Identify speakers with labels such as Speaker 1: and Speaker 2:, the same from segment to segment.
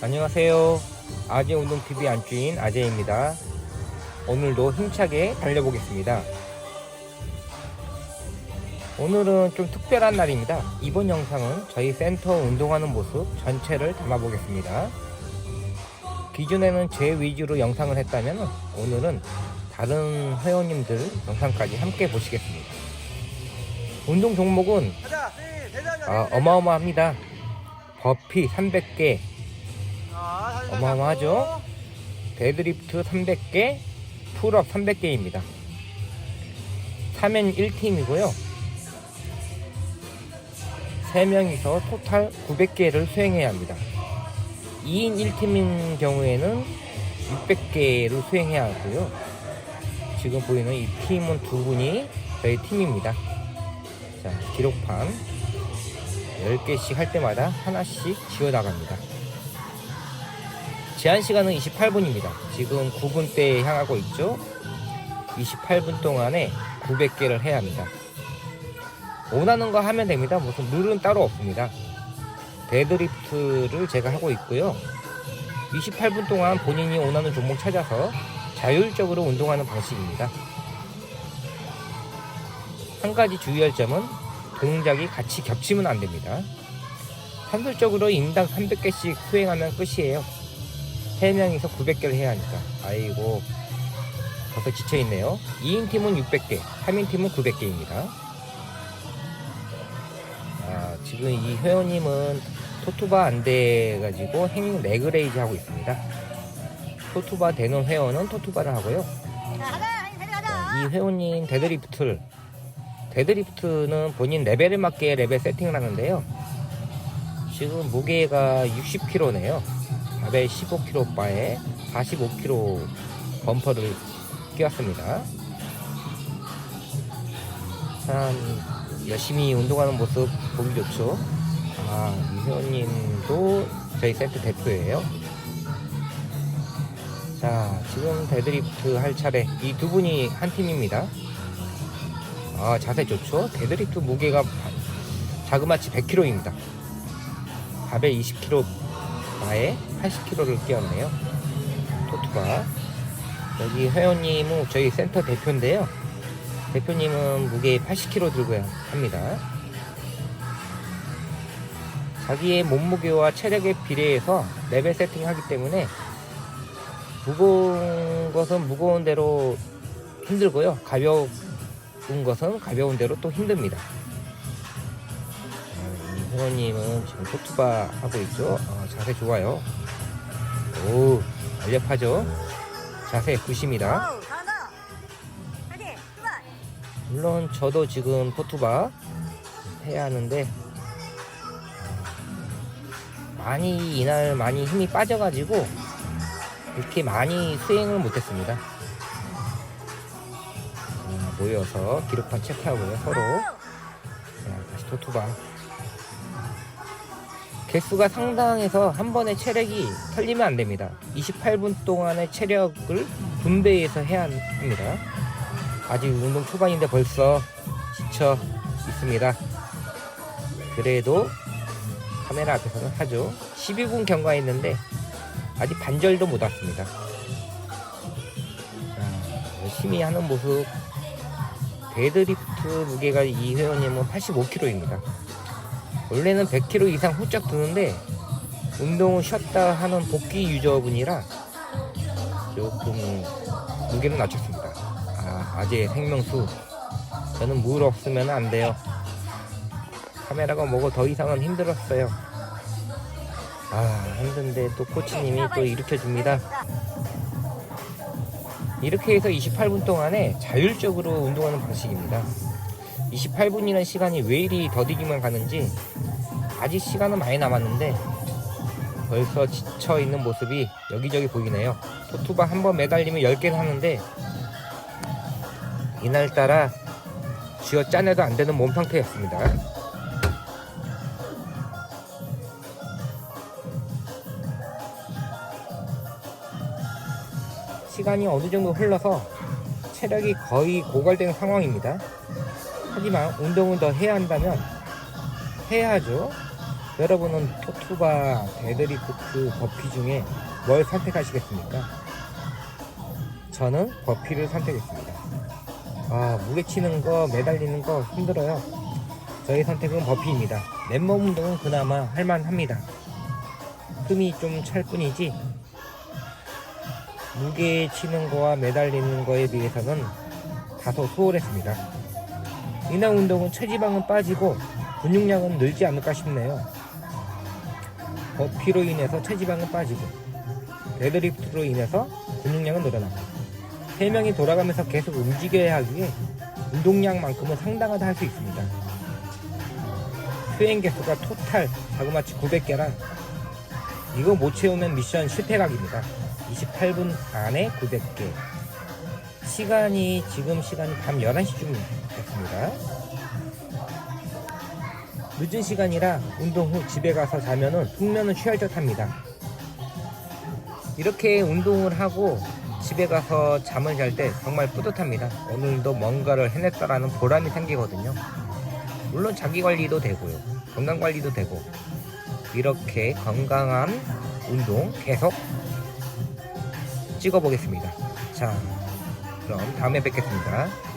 Speaker 1: 안녕하세요. 아재 운동 TV 안주인 아재입니다. 오늘도 힘차게 달려보겠습니다. 오늘은 좀 특별한 날입니다. 이번 영상은 저희 센터 운동하는 모습 전체를 담아보겠습니다. 기존에는 제 위주로 영상을 했다면 오늘은 다른 회원님들 영상까지 함께 보시겠습니다. 운동 종목은.
Speaker 2: 네.
Speaker 1: 아, 어마어마합니다. 버피 300개, 어마어마하죠? 데드리프트 300개, 풀업 300개입니다. 3엔 1팀이고요. 3명이서 토탈 900개를 수행해야 합니다. 2인 1팀인 경우에는 600개를 수행해야 하고요. 지금 보이는 이 팀은 두 분이 저희 팀입니다. 자, 기록판 10개씩 할 때마다 하나씩 지워 나갑니다. 제한 시간은 28분입니다. 지금 9분대에 향하고 있죠. 28분 동안에 900개를 해야 합니다. 원하는 거 하면 됩니다. 무슨 룰은 따로 없습니다. 데드리프트를 제가 하고 있고요. 28분 동안 본인이 원하는 종목 찾아서 자율적으로 운동하는 방식입니다. 한 가지 주의할 점은 동작이 같이 겹치면 안 됩니다. 산술적으로 인당 300개씩 수행하면 끝이에요. 3명이서 900개를 해야 하니까. 아이고, 벌써 지쳐있네요. 2인 팀은 600개, 3인 팀은 900개입니다. 아, 지금 이 회원님은 토투바 안 돼가지고 행위 레그레이즈 하고 있습니다. 토투바 되는 회원은 토투바를 하고요. 이 회원님 데드리프트를 데드리프트는 본인 레벨에 맞게 레벨 세팅을 하는데요. 지금 무게가 60kg네요. 바벨 15kg 바에 45kg 범퍼를 끼웠습니다. 참 열심히 운동하는 모습 보기 좋죠. 아, 이 회원님도 저희 센터 대표예요. 자, 지금 데드리프트 할 차례 이 두 분이 한 팀입니다. 아, 자세 좋죠? 데드리프트 무게가 바- 자그마치 100kg입니다. 밥에 20kg 바에 80kg를 끼웠네요. 토투바. 여기 회원님은 저희 센터 대표인데요. 대표님은 무게 80kg 들고 합니다. 자기의 몸무게와 체력에 비례해서 레벨 세팅하기 때문에 무거운 것은 무거운 대로 힘들고요. 가벼운 것은 가벼운 대로 또 힘듭니다. 어, 이 회원님은 지금 토투바 하고 있죠. 어, 자세 좋아요. 오, 알렵하죠. 자세 굿입니다.
Speaker 3: 어우, 잘한다. 파이팅, 출발.
Speaker 1: 물론 저도 지금 토투바 해야 하는데 많이 이날 많이 힘이 빠져가지고 이렇게 많이 수행을 못했습니다. 자, 모여서 기록판 체크하고요 서로 자, 다시 토투바 개수가 상당해서 한 번에 체력이 털리면 안 됩니다. 28분 동안의 체력을 분배해서 해야 합니다. 아직 운동 초반인데 벌써 지쳐 있습니다. 그래도 카메라 앞에서는 하죠. 12분 경과했는데 아직 반절도 못 왔습니다. 자, 열심히 하는 모습. 데드리프트 무게가 이 회원님은 85kg입니다. 원래는 100kg 이상 훌쩍 드는데 운동을 쉬었다 하는 복귀 유저분이라 조금 무게를 낮췄습니다. 아, 아재의 생명수. 저는 물 없으면 안 돼요. 카메라가 뭐고 더 이상은 힘들었어요. 아, 힘든데 또 코치님이 또 일으켜줍니다. 이렇게 해서 28분 동안에 자율적으로 운동하는 방식입니다. 28분이라는 시간이 왜 이리 더디기만 가는지 아직 시간은 많이 남았는데 벌써 지쳐 있는 모습이 여기저기 보이네요. 토투바 한번 매달리면 10개는 하는데 이날따라 쥐어 짜내도 안 되는 몸 상태였습니다. 시간이 어느 정도 흘러서 체력이 거의 고갈된 상황입니다. 하지만 운동을 더 해야 한다면 해야 하죠. 여러분은 토투바, 데드리프트, 버피 중에 뭘 선택하시겠습니까? 저는 버피를 선택했습니다. 아, 무게 치는 거, 매달리는 거 힘들어요. 저의 선택은 버피입니다. 맨몸 운동은 그나마 할만합니다. 흠이 좀 찰 뿐이지, 무게 치는 거와 매달리는 거에 비해서는 다소 수월했습니다. 이날 운동은 체지방은 빠지고 근육량은 늘지 않을까 싶네요. 버피로 인해서 체지방은 빠지고 데드리프트로 인해서 근육량은 늘어나고 세 명이 돌아가면서 계속 움직여야 하기에 운동량만큼은 상당하다 할 수 있습니다. 수행 개수가 토탈 자그마치 900개라 이거 못 채우면 미션 실패각입니다. 28분 안에 900개. 시간이 지금 시간이 밤 11시쯤 됐습니다. 늦은 시간이라 운동 후 집에 가서 자면은 숙면은 취할 듯합니다. 이렇게 운동을 하고 집에 가서 잠을 잘 때 정말 뿌듯합니다. 오늘도 뭔가를 해냈다라는 보람이 생기거든요. 물론 자기 관리도 되고요. 건강 관리도 되고 이렇게 건강한 운동 계속 찍어 보겠습니다. 자, 그럼 다음에 뵙겠습니다.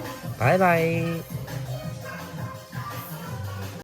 Speaker 1: 바이바이.